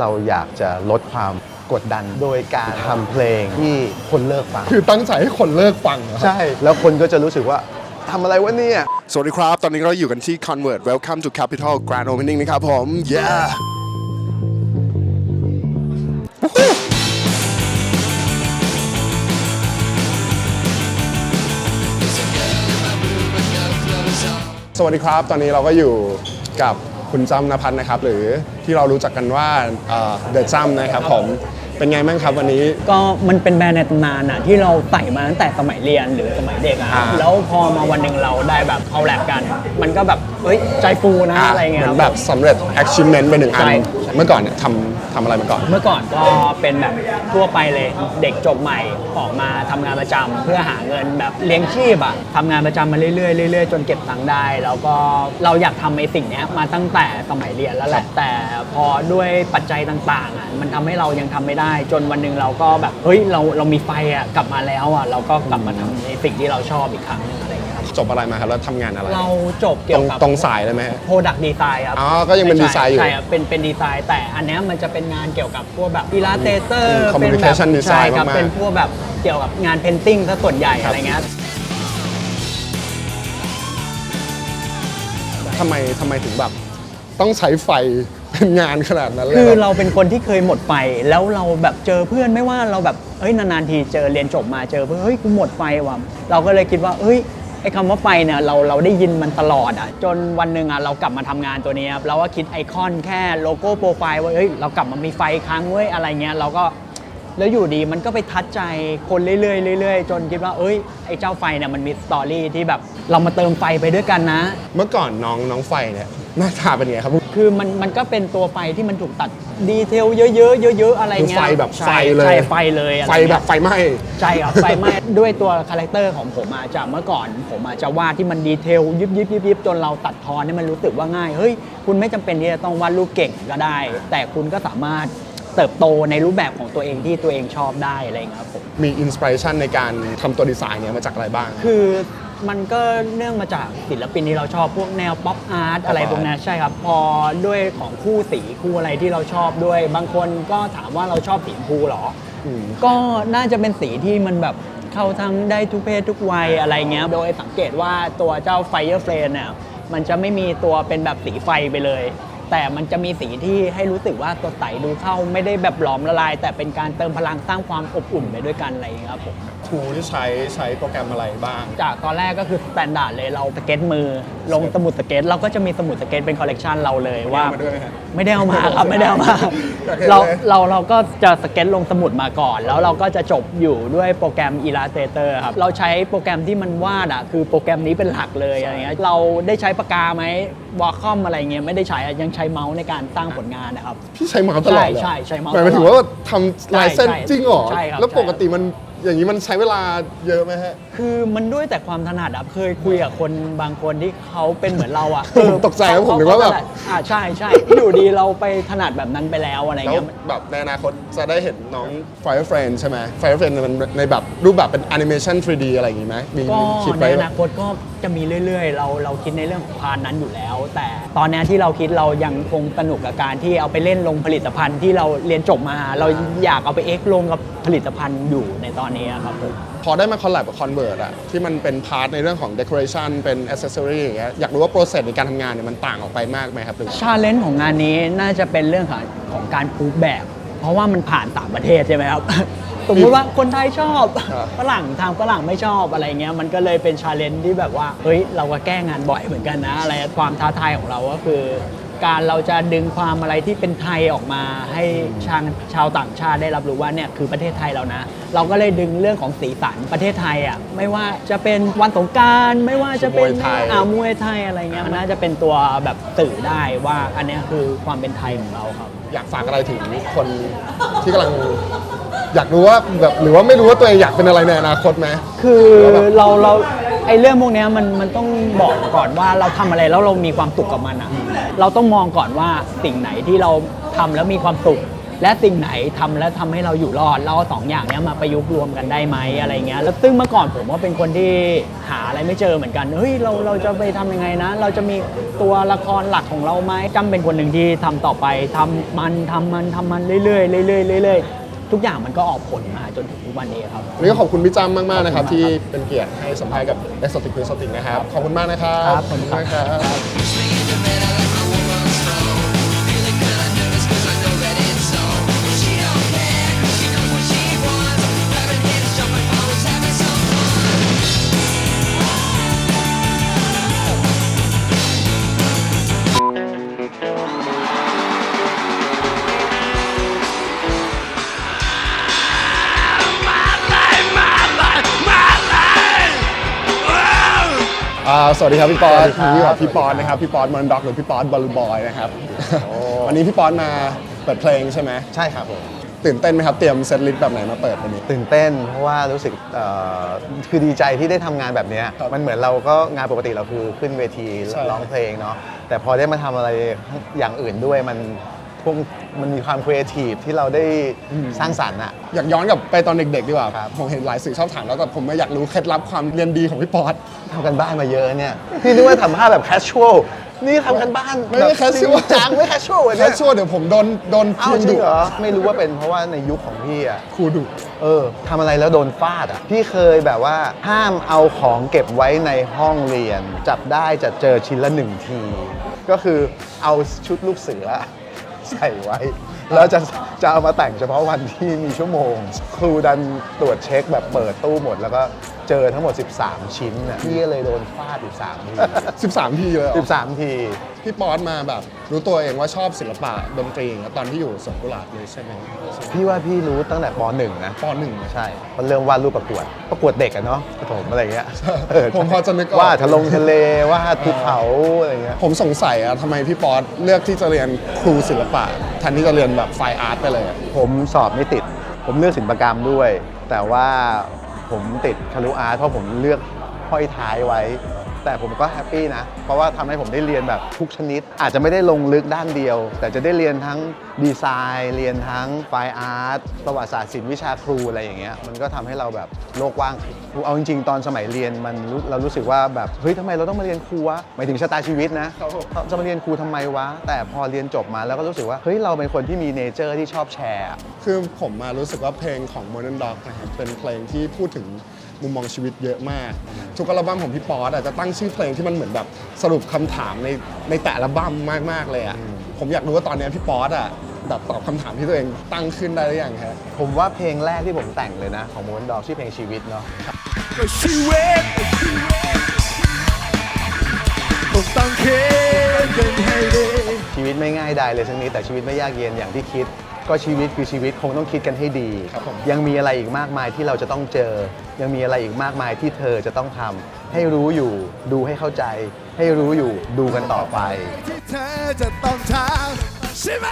เราอยากจะลดความกดดันโดยการทำเพลงที่คนเลิกฟัง คือตั้งใจให้คนเลิกฟังเหรอครับ ใช่ แล้วคนก็จะรู้สึกว่าทำอะไรวะเนี่ย สวัสดีครับ ตอนนี้เราอยู่กันที่ Convert Welcome to Capital Grand Opening นะครับผม yeah สวัสดีครับ ตอนนี้เราก็อยู่กับคุณจำนภัทรนะครับ หรือ ที่เรารู้จักกันว่าเดอะจัมนะครับผมเป็นไงบ้างครับวันนี้ ก็มันเป็นแบรนด์ในตำนานอะที่เราใส่มาตั้งแต่สมัยเรียนหรือสมัยเด็กอะอ่าแล้วพอมาวันหนึ่งเราได้แบบเข้าแลบกัน มันก็แบบเฮ้ยใจฟูนะอะไรเงี้เหยมือนคแบรับบสำเร็จ achievement ไปหนึ่งอันใช่เมื่อก่อนเนี่ยทำทำอะไรมาก่อน เมื่อก่อนก็เป็นแบบทั่วไปเลยเด็กจบใหม่ออกมาทำงานประจำเพื่อหาเงินแบบเลี้ยงชีพอะทำงานประจำมาเรื่อยๆเรื่อยๆจนเก็บตังค์ได้ แล้วก็เราอยากทำไอ้สิ่งเนี้ยมาตั้งแต่สมัยเรียนแล้วแหละแต่พอด้วยปัจจัยต่างๆอะมันทำให้เรายังทำไม่ได้ จนวันหนึ่งเราก็แบบเฮ้ยเราเรามีไฟอะกลับมาแล้วอะเราก็กลับมาทำในสิ่งที่เราชอบอีกครั้งหนึงอะไรเงี้ยครับจบอะไรมาครับแล้วทำงานอะไร เราจบตเกี่รยงวกับตรงสายเลยไหมฮะโปรดักต์ดีไซน์ครับอ๋อก็ยังเป็นดีไซน์อยู่ใช่ครับเป็นเป็นดีไซน์ แต่อันเนี้ยมันจะเป็นงานเกี่ยวกับพวกแบบอิลาสเตเตอร์อืมเป็นแบบ communication design ใช่ครับมากๆเป็นพวกแบบเกี่ยวกับงานเพนติ้งซะส่วนใหญ่ครับอะไรเงี้ยทำไมทำไมถึงแบบต้องใช้ไฟเป็น งานขนาดนั้นเลยคือแบบเราเป็นคนที่เคยหมดไฟแล้วเราแบบเจอเพื่อนไม่ว่าเราแบบเฮ้ยนานๆทีเจอเรียนจบมาเจอเพื่อนเฮ้ยกูหมดไฟว่ะเราก็เลยคิดว่าเฮ้ยไอ้คำว่าไฟเนี่ยเราเราได้ยินมันตลอดอะจนวันหนึ่งอะเรากลับมาทำงานตัวนี้ครับเราก็คิดไอคอนแค่โลโก้โปรไฟล์ว่าเฮ้ยเรากลับมามีไฟอีกครั้งเว้ยอะไรเงี้ยเราก็แล้วอยู่ดีมันก็ไปทัดใจคนเรื่อยๆเรื่อยๆจนคิดว่าเอ้ยไอ้เจ้าไฟเนี่ยมันมีสตอรี่ที่แบบเรามาเติมไฟไปด้วยกันนะ เมื่อก่อนน้องน้องไฟเนี่ย หน้าตาเป็นไงครับคือมันมันก็เป็นตัวไฟที่มันถูกตัดดีเทลเยอะๆเยอะ ๆ อะไรคือเงี้ยไฟแบบใช่ไฟเลยใช่ไฟเลยอะไรไฟเงี้ยแบบไฟไหม้ใช่ครับไฟไหม้ด้วยตัวคาแรคเตอร์ของผมอาจากเมื่อก่อน ผมอาจจะวาดที่มันดีเทลยิบยิบยิบยิบจนเราตัดทอนให้มันรู้สึกว่าง่ายเฮ้ยคุณไม่จำเป็นที่จะต้องวาดรูปเก่งก็ได้ แต่คุณก็สามารถเติบโตในรูปแบบของตัวเองที่ตัวเองชอบได้อะไรเงี้ยครับผมมีอินสปิเรชันในการทำตัวดีไซน์เนี่ยมาจากอะไรบ้างคือ มันก็เนื่องมาจากศิลปินที่เราชอบพวกแนวป๊อปอาร์ตอะไรพวกนั้นใช่ครับ พอด้วยของคู่สีคู่อะไรที่เราชอบด้วย บางคนก็ถามว่าเราชอบสีชมพูเหรออมก็น่าจะเป็นสีที่มันแบบเข้าทั้งได้ทุกเพศทุกวัยอะไรเงี้ยโดยสังเกตว่าตัวเจ้า Fire Flame เนี่ยมันจะไม่มีตัวเป็นแบบสีไฟไปเลย แต่มันจะมีสีที่ให้รู้สึกว่าตัวใสดูเข้าไม่ได้แบบหลอมละลาย แต่เป็นการเติมพลังสร้างความอบอุ่นไปด้วยกันอะไรอย่างเงี้ยครับผม ทูที่ใช้ใช้โปรแกรมอะไรบ้าง จากตอนแรกก็คือสแตนดาร์ดเลยเราสเก็ตมือ ลงสมุดสเก็ตเราก็จะมีสมุดสเก็ตเป็นคอลเลกชันเราเลยว่าเอามาด้วยไหมฮะไม่ได้เอามาครับไม่ได้เอามาอยากเห็นเราเลยเราเราก็จะสเก็ตลงสมุดมาก่อน แล้วเราก็จะจบอยู่ด้วยโปรแกรม Illustrator ครับเราใช้โปรแกรมที่มันวาดอะคือโปรแกรมนี้เป็นหลักเลยอะไรเงี้ยเราได้ใช้ปากกาไหมวอลคอมอะไรเงี้ยไม่ได้ใช้อะยังใช้เมาส์ในการสร้างผลงานนะครับ พี่ใช้เมาส์ตลอดเลยใช่ใช่ใช้เมาส์หมายถึงตลอดว่าทำลายเส้นใช่จริงเหรอใช่ครับแล้วใช่ปกติมัน อย่างนี้มันใช้เวลาเยอะไหมฮะ คือมันด้วยแต่ความถนัดอะเคยคุยกับคนบางคนที่เขาเป็นเหมือนเราอะผมตกใจครับผมนึกว่าแบบ เขถนัดอ่าใช่ใช่อยู่ดีเราไปถนัดแบบนั้นไปแล้วอะไรแล้วเงี้ย แบบในอนาคตจะได้เห็นน้อง Fire Friend ใช่ไหม Fire Friend มันในแบบรูปแบบเป็น animation 3D อะไรอย่างงี้ไหมมีก็คิดในไว้อนาคตก็จะมีเรื่อยๆ เราเราคิดในเรื่องของพานนั้นอยู่แล้ว แต่ตอนเนี้ยที่เราคิดเรายังคงสนุกกับการที่เอาไปเล่นลงผลิตภัณฑ์ที่เราเรียนจบมา เราอยากเอาไปเอ็กซ์ลงกับผลิตภัณฑ์อยู่ในตอนนี้อะครับผมพอได้มาคอลแลบกับ Convert อะที่มันเป็นพาร์ทในเรื่องของ decoration เป็น accessory อย่างเงี้ยอยากรู้ว่า process ในการทำงานเนี่ยมันต่างออกไปมากไหมครับหรือชาเลนจ์ของงานนี้น่าจะเป็นเรื่องของของการพูดแบบ เพราะว่ามันผ่านต่างประเทศใช่ไหมครับ สมมติว่าคนไทยชอบครับฝรั่งทางฝรั่งไม่ชอบอะไรเงี้ยมันก็เลยเป็นชาเลนจ์ที่แบบว่าเฮ้ยเราก็แก้งานบ่อยเหมือนกันนะอะไรความท้าทายของเราก็คือ การเราจะดึงความอะไรที่เป็นไทยออกมา ให้ชางชาวต่างชาติได้รับรู้ว่าเนี่ยคือประเทศไทยเรานะ เราก็เลยดึงเรื่องของสีสันประเทศไทยอะไม่ว่าจะเป็นวันสงกรารไม่ว่าจะเป็นมวยไทย อ่ามวยไทยอะไรเงี้ยมันน่าจะเป็นตัวแบบสื่อได้ว่าอันเนี้ยคือความเป็นไทยของเราครับ อยากฝากอะไรถึงคนที่กำลังอยากรู้ว่าแบบหรือว่าไม่รู้ว่าตัวเองอยากเป็นอะไรในอนาคตไหม คือเราเรา ไอเรื่องพวกเนี้ยมันมันต้องบอกก่อนว่าเราทำอะไรแล้วเรามีความสุขกับมันอะเราต้องมองก่อนว่าสิ่งไหนที่เราทำแล้วมีความสุข และสิ่งไหนทำแล้วทำให้เราอยู่รอดเราเอาสองอย่างเนี้ยมาประยุกต์รวมกันได้ไหมอะไรเงี้ยแล้วซึ่งเมื่อก่อนผมว่าเป็นคนที่หาอะไรไม่เจอเหมือนกันเฮ้ยเราเราจะไปทำยังไงนะ เราจะมีตัวละครหลักของเราไหมจำเป็นคนหนึ่งที่ทำต่อไปทำมันทำมันทำมันเรื่อยๆเรื่อยๆเรื่อยๆ ทุกอย่างมันก็ออกผลมาจนถึงทุกวันนี้ครับ วันนี้ก็ขอบคุณพี่จำมาก ๆ นะครับขอบคุณมากที่เป็นเกียรติให้สัมภาษณ์กับ Exotic q u i z Exotic นะครับ ขอบคุณมากนะครับ ครับขอบคุณมากครับ สวัสดีครับพี่ปอนสวัสดีครับอยู่กับพี่ปอนนะครับพี่ปอนมอนด็อกหรือพี่ปอนบอลลูบอยนะครับวันนี้พี่ปอนมาเปิดเพลงใช่ไหมใช่ครับผมตื่นเต้นไหมครับเตรียมเซตลิสต์แบบไหนมาเปิดวันนี้ ตื่นเต้นเพราะว่ารู้สึกเอ่อคือดีใจที่ได้ทำงานแบบเนี้ยครับมันเหมือนเราก็งานปกติเราคือขึ้นเวทีใช่ ร้องเพลงเนาะแต่พอได้มาทำอะไรอย่างอื่นด้วยมันพวก มันมีความครีเอทีฟที่เราได้สร้างสรรค์อะอยากย้อนกลับไปตอนเด็กๆดีกว่า ครับ ผมเห็นหลายสื่อชอบถามแล้วแต่ผมไม่อยากรู้เคล็ดลับความเรียนดีของพี่ปอนทำกันบ้านมาเยอะเนี่ยพี่นึกว่าทำภาพแบบแคชชวลนี่ทำกันบ้านไม่ได้แบบ casual จริงจังไม่แคชชวลแค่ชั่วเดี๋ยวผมโดนโดนเอ้าพิมพ์จริดุงเหรอไม่รู้ว่าเป็นเพราะว่าในยุคของพี่อะครูดุ เออทำอะไรแล้วโดนฟาดอะ พี่เคยแบบว่าห้ามเอาของเก็บไว้ในห้องเรียน จับได้จะเจอชิ้นละหนึ่งที ก็คือเอาชุดลูกเสือ ใส่ไว้ แล้วจะจะเอามาแต่งเฉพาะวันที่มีชั่วโมง ครูดันตรวจเช็คแบบเปิดตู้หมดแล้วก็ เจอทั้งหมด 13 ชิ้นน่ะพี่ก็เลยโดนฟาด13ที13 ทีเลยเหรอ13 ที พี่ปอนมาแบบรู้ตัวเองว่าชอบศิลปะดนตรีตอนที่อยู่สวนกุหลาบเลยใช่ไหมพี่ว่าพี่รู้ตั้งแต่ป .1 นะ ปหนึ่งใช่เพราะเริ่มวาดรูปประกวด ประกวดเด็กอะเนาะประถมอะไรเงี้ยเผมพอจะนึกออก วาดทะลงทะเลวาดภูเขาอะไรเงี้ย ผมสงสัยอะทำไมพี่ปอนเลือกที่จะเรียนครูศิลปะแทนที่จะเรียนแบบไฟอาร์ตไปเลยอะผมสอบไม่ติด ผมเลือกศิลปกรรมด้วย แต่ว่า ผมติดคารุอาร์ตเพราะผมเลือกห้อยท้ายไว้ แต่ผมก็แฮปปี้นะ เพราะว่าทำให้ผมได้เรียนแบบทุกชนิด อาจจะไม่ได้ลงลึกด้านเดียว แต่จะได้เรียนทั้งดีไซน์ เรียนทั้งไฟอาร์ตประวัติศาสตร์ศิลป์วิชาครูอะไรอย่างเงี้ยมันก็ทำให้เราแบบโลกกว้างขึ้นเอาจริงๆ ตอนสมัยเรียนมันรู้เรารู้สึกว่าแบบเฮ้ยทำไมเราต้องมาเรียนครูวะหมายถึงชะตาชีวิตนะจะมาเรียนครูทำไมวะ แต่พอเรียนจบมาแล้วก็รู้สึกว่าเฮ้ยเราเป็นคนที่มีเนเจอร์ที่ชอบแชร์อะคือผมมารู้สึกว่าเพลงของ Modern Dog นะครับเป็นเพลงที่พูดถึง มุมมองชีวิตเยอะมาก ทุกอัลบั้มของพี่ป๊อตอะจะตั้งชื่อเพลงที่มันเหมือนแบบสรุปคำถามในในแต่ละอัลบั้มมากๆเลยอะผมอยากรู้ว่าตอนเนี้ยพี่ป๊อตอะแบบตอบคำถามที่ตัวเองตั้งขึ้นได้หรือยังฮะ ผมว่าเพลงแรกที่ผมแต่งเลยนะ ของม้วนดอกชื่อเพลงชีวิตเนาะชีวิต ต้องตั้งเค้กกันให้ดีชีวิตไม่ง่ายได้เลยสักนิดแต่ชีวิตไม่ยากเย็นอย่างที่คิด ก็ชีวิตคือชีวิตคงต้องคิดกันให้ดีครับผมยังมีอะไรอีกมากมายที่เราจะต้องเจอ ยังมีอะไรอีกมากมายที่เธอจะต้องทำให้รู้อยู่ดูให้เข้าใจ ให้รู้อยู่ดูกันต่อไปที่เธอจะต้องทำ ใช่ไหม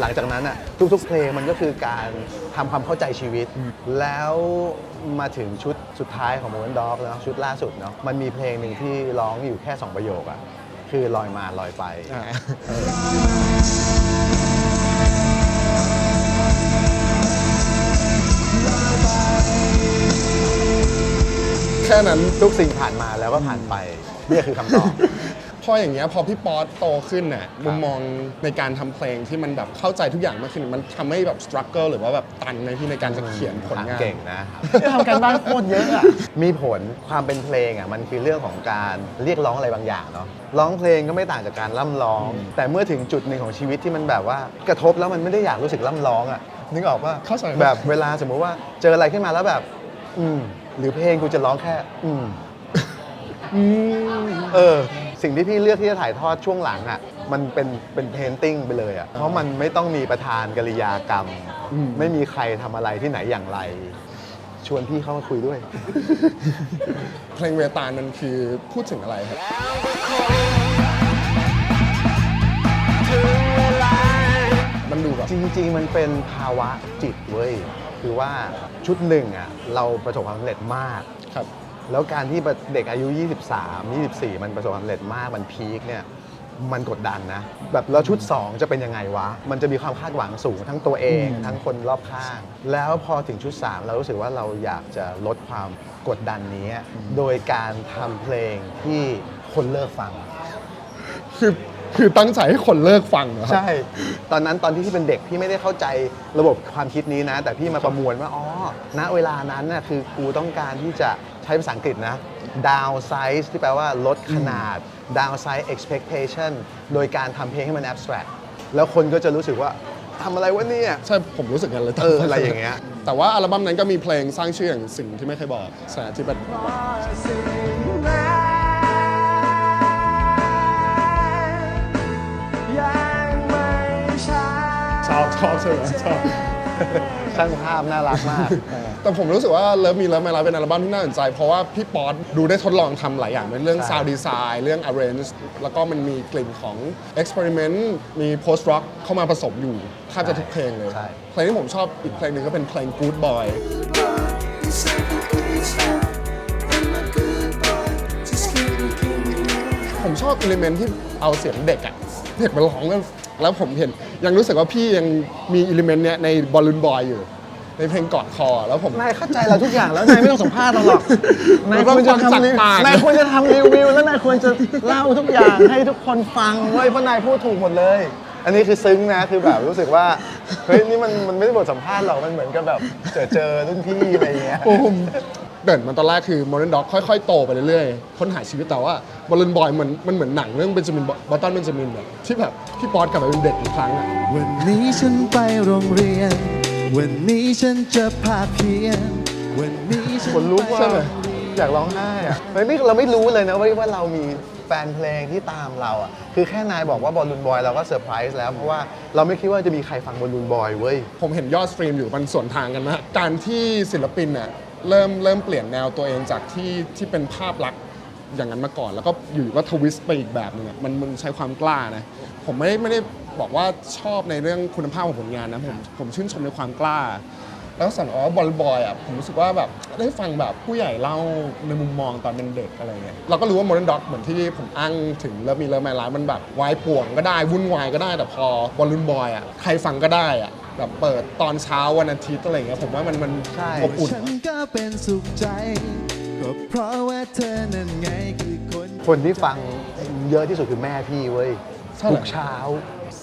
หลังจากนั้นอะทุกๆเพลงมันก็คือการทำความเข้าใจชีวิต แล้วมาถึงชุดสุดท้ายของ m o น e n Dog เนาะชุดล่าสุดเนาะมันมีเพลงหนึ่งที่ร้องอยู่แค่ 2 ประโยคอะคือลอยมาลอยไปอ่าแค่นั้น ทุกสิ่งผ่านมาแล้วก็ผ่านไปนี่คือคำตอบ พออย่างเงี้ยพอพี่ป๊อตโตขึ้นน่ะมุมมองในการทำเพลงที่มันแบบเข้าใจทุกอย่างมากขึ้นมันทำให้แบบส t รั g เกิลหรือว่าแบบตันในที่ในการจะเขียนผลงาน เก่งนะทำการบ้านโคตรเยอะอะมีผลความเป็นเพลงอะมันคือเรื่องของการเรียกร้องอะไรบางอย่างเนาะร้องเพลงก็ไม่ต่างจากการล่ำร้อง แต่เมื่อถึงจุดหนึ่งของชีวิตที่มันแบบว่ากระทบแล้วมันไม่ได้อยากรู้สึกล่ำร้องอะนึกออกป่ะเข้าใจแบบเวลาสมมุติว่าเจออะไรขึ้นมาแล้วแบบ อืม หรือเพลงกูจะร้องแค่ อืมเออ สิ่งที่พี่เลือกที่จะถ่ายทอดช่วงหลังอะมันเป็นเป็นเพนติ้งไปเลยอะเพราะมันไม่ต้องมีประธานกริยากรรมอืมไม่มีใครทำอะไรที่ไหนอย่างไร ชวนพี่เข้ามาคุยด้วย เพลงเวตาลมันคือพูดถึงอะไรครับ มันดูแบบจริง ๆ มันเป็นภาวะจิตเว้ย คือว่าชุดหนึ่งอะเราประสบความสำเร็จมาก ครับ แล้วการที่เด็กอายุ 23 24 มันประสบความสำเร็จมากมันพีคเนี่ยมันกดดันนะ แบบแล้วชุด 2 จะเป็นยังไงวะ มันจะมีความคาดหวังสูงทั้งตัวเอง ทั้งคนรอบข้าง แล้วพอถึงชุด 3 เรารู้สึกว่าเราอยากจะลดความกดดันนี้ โดยการทำเพลงที่คนเลิกฟัง คือคือตั้งใจให้คนเลิกฟังเหรอครับใช่ ตอนนั้นตอนที่พี่เป็นเด็กพี่ไม่ได้เข้าใจระบบความคิดนี้นะ แต่พี่มาประมวลว่าอ๋อณเวลานั้นน่ะคือกูต้องการที่จะ ใช้ภาษาอังกฤษนะ downsize ที่แปลว่าลดขนาด downsize expectation โดยการทำเพลงให้มัน abstract แล้วคนก็จะรู้สึกว่าทำอะไรวะเนี่ย ใช่ผมรู้สึกกันเลยเอออะไรอย่างเงี้ย แต่ว่าอัลบั้มนั้นก็มีเพลงสร้างชื่ออย่างสิ่งที่ไม่เคยบอกแสนที่เป็นชอบชอบใช่ไหมชอบช่างภาพน่ารักมากเออ แต่ผมรู้สึกว่าเลิฟมีเลิฟไม่รักเป็นอัลบั้มที่น่าสนใจ เพราะว่าพี่ป๊อตดูได้ทดลองทำหลายอย่างเป็นเรื่องใช่ sound design เรื่อง arrange แล้วก็มันมีกลิ่นของ experiment มี post rock เข้ามาผสมอยู่แทบจะทุกเพลงเลย ใช่ เพลงที่ผมชอบอีกเพลงหนึ่งก็เป็นเพลง Good Boy ผมชอบอิเลเมนที่เอาเสียงเด็กอะเด็กมาร้องแล้วแล้วผมเห็นยังรู้สึกว่าพี่ยังมีอิเลเมนเนี้ยในบอลลูนบอยอยู่ ในเพลงกอดคอแล้วผม นายเข้าใจเราทุกอย่างแล้วนายไม่ต้องสัมภาษณ์เราหรอกนายควรจะเราต้องฟังจากทำรีปากนายควรจะทำรีวิวแล้วนายควรจะเล่าทุกอย่างให้ทุกคนฟังเว้ยเพราะนายพูดถูกหมดเลย อันนี้คือซึ้งนะคือแบบรู้สึกว่าเฮ้ยนี่มันมันไม่ได้บทสัมภาษณ์หรอกมันเหมือนกับแบบเจอเจอรุ่นพี่อะไรอย่างเงี้ยโอ้ผมเด่นมันตอนแรกคือ Modern Dog ค่อยๆ โตไปเรื่อยๆ ค้นหาชีวิตแต่ว่าบอลลูนบอยมันมันเหมือนหนังเรื่องเบนจามินบอตตันเบนจามินแบบที่แบบพี่ป๊อตกลับไปเป็นเด็กอีกครั้งอะ วันนี้ฉันไปโรงเรียน วันนี้ฉันจะพาเพียนวันนี้ฉันคนลุกว่าใช่ไหมอยากร้องไห้อะเฮ้ยนี่เราไม่รู้เลยนะว่าว่าเรามีแฟนเพลงที่ตามเราอะ คือแค่นายบอกว่าบอลลูนบอยเราก็เซอร์ไพรส์แล้ว เพราะว่าเราไม่คิดว่าจะมีใครฟังบอลลูนบอยเว้ย ผมเห็นยอดสตรีมอยู่มันสวนทางกันมากการที่ศิลปินเนี่ยเริ่มเริ่มเปลี่ยนแนวตัวเองจากที่ที่เป็นภาพลักษณ์อย่างนั้นมาก่อน แล้วก็อยู่ก็ทวิสต์ไปอีกแบบหนึงอะมันมันใช้ความกล้านะ ผมไม่ได้ไม่ได้ บอกว่าชอบในเรื่องคุณภาพของผลงานนะผมผมชื่นชมในความกล้า แล้วสันอ๋อบอลบอยอะผมรู้สึกว่าแบบได้ฟังแบบผู้ใหญ่เล่าในมุมมองตอนเป็นเด็กอะไรเงี้ยเราก็รู้ว่า Modern Dog เหมือนที่ผมอ้างถึงเลิฟมีเลิฟแมนไลมันแบบวายป่วงก็ได้วุ่นวายก็ได้แต่พอบอลลูนบอยอะใครฟังก็ได้อะแบบเปิดตอนเช้าวันอาทิตย์อะไรเงี้ยผมว่ามันมันใช่อบอุ่นฉันก็เป็นสุขใจก็เพราะว่าเธอนั่นไงคือคนคนที่ฟังเยอะที่สุดคือแม่พี่เว้ยใช่เหรอทุกเช้า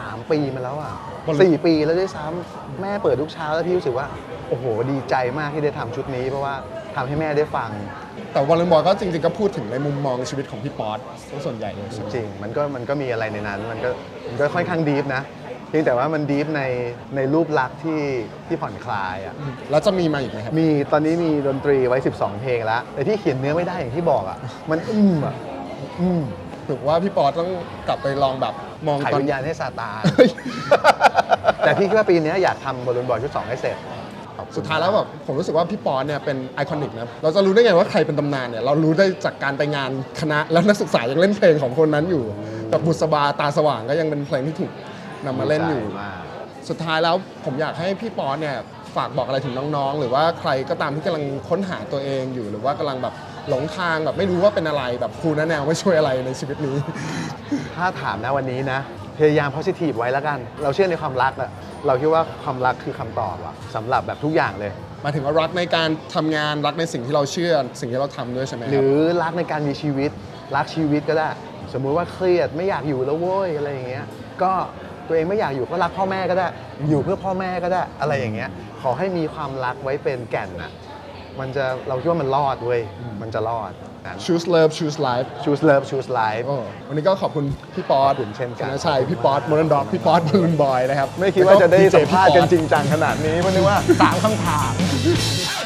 3 ปีมาแล้วอะบอลสี่ปีแล้วด้วยซ้ำแม่เปิดทุกเช้าแล้วพี่รู้สึกว่าโอ้โหดีใจมากที่ได้ทำชุดนี้ เพราะว่าทำให้แม่ได้ฟัง แต่วอลเลนบอยก็จริงๆก็พูดถึงในมุมมองชีวิตของพี่ป๊อตซะส่วนใหญ่เลยจริงๆมันก็มันก็มีอะไรในนั้น มันก็มันก็ค่อนข้างดีฟนะเพียงแต่ว่ามันดีฟในในรูปลักษณ์ที่ที่ผ่อนคลายอะแล้วจะมีมาอีกไหมครับมีตอนนี้มีดนตรีไว้ 12 เพลงแล้วแต่ที่เขียนเนื้อไม่ได้อย่างที่บอกอะมันอึ้มอะอืม ถือว่าพี่ป๊อตต้องกลับไปลองแบบมองขายตอน วิญญาณให้ซาตานเฮ้ยแต่พี่คิดว่าปีนี้อยากทำบอลลูนบอยชุด2ให้เสร็จขอบคุณสุดท้ายแล้วแบบผมรู้สึกว่าพี่ป๊อตเนี่ยเป็นไอคอนิกนะเราจะรู้ได้ไงว่าใครเป็นตำนานเนี่ยเรารู้ได้จากการไปงานคณะแล้วนักศึกษายังเล่นเพลงของคนนั้นอยู่แบบบุษบาตาสว่างก็ยังเป็นเพลงที่ถูกนำมาเล่นอยู่ ดีใจมาก สุดท้ายแล้วผมอยากให้พี่ป๊อตเนี่ย ฝากบอกอะไรถึงน้องๆ หรือว่าใครก็ตามที่กำลังค้นหาตัวเองอยู่หรือว่ากำลังแบบหลงทางแบบไม่รู้ว่าเป็นอะไรแบบครูแนะแนวไม่ช่วยอะไรในชีวิตนี้ ถ้าถามนะวันนี้นะ พยายาม positive ไว้แล้วกัน เราเชื่อในความรักอะเราคิดว่าความรักคือคำตอบอะสำหรับแบบทุกอย่างเลย หมายถึงว่ารักในการทำงานรักในสิ่งที่เราเชื่อสิ่งที่เราทำด้วยใช่ไหมคหรับรือรักในการมีชีวิต รักชีวิตก็ได้ สมมุติว่าเครียดไม่อยากอยู่แล้วโว้ยอะไรอย่างเงี้ยก็ ตัวเองไม่อยากอยู่ก็รักพ่อแม่ก็ได้ อยู่เพื่อพ่อแม่ก็ได้อะไรอย่างเงี้ย ขอให้มีความรักไว้เป็นแก่นอะมันจะเราคิดว่ามันรอดเว้ยมันจะรอดนั้น choose love choose life choose love choose life โอ้วันนี้ก็ขอบคุณพี่ป๊อตขอบคุณเช่นกันชชัยพี่ป๊อตโมเดิร์นด็อกพี่ป๊อตบอลลูนบอยนะครับไม่คิดว่าจะได้แล้วสัมภาษณ์กันจพี่ริงจังขนาดนี้เพราะนึกว่าสามคำถาม It's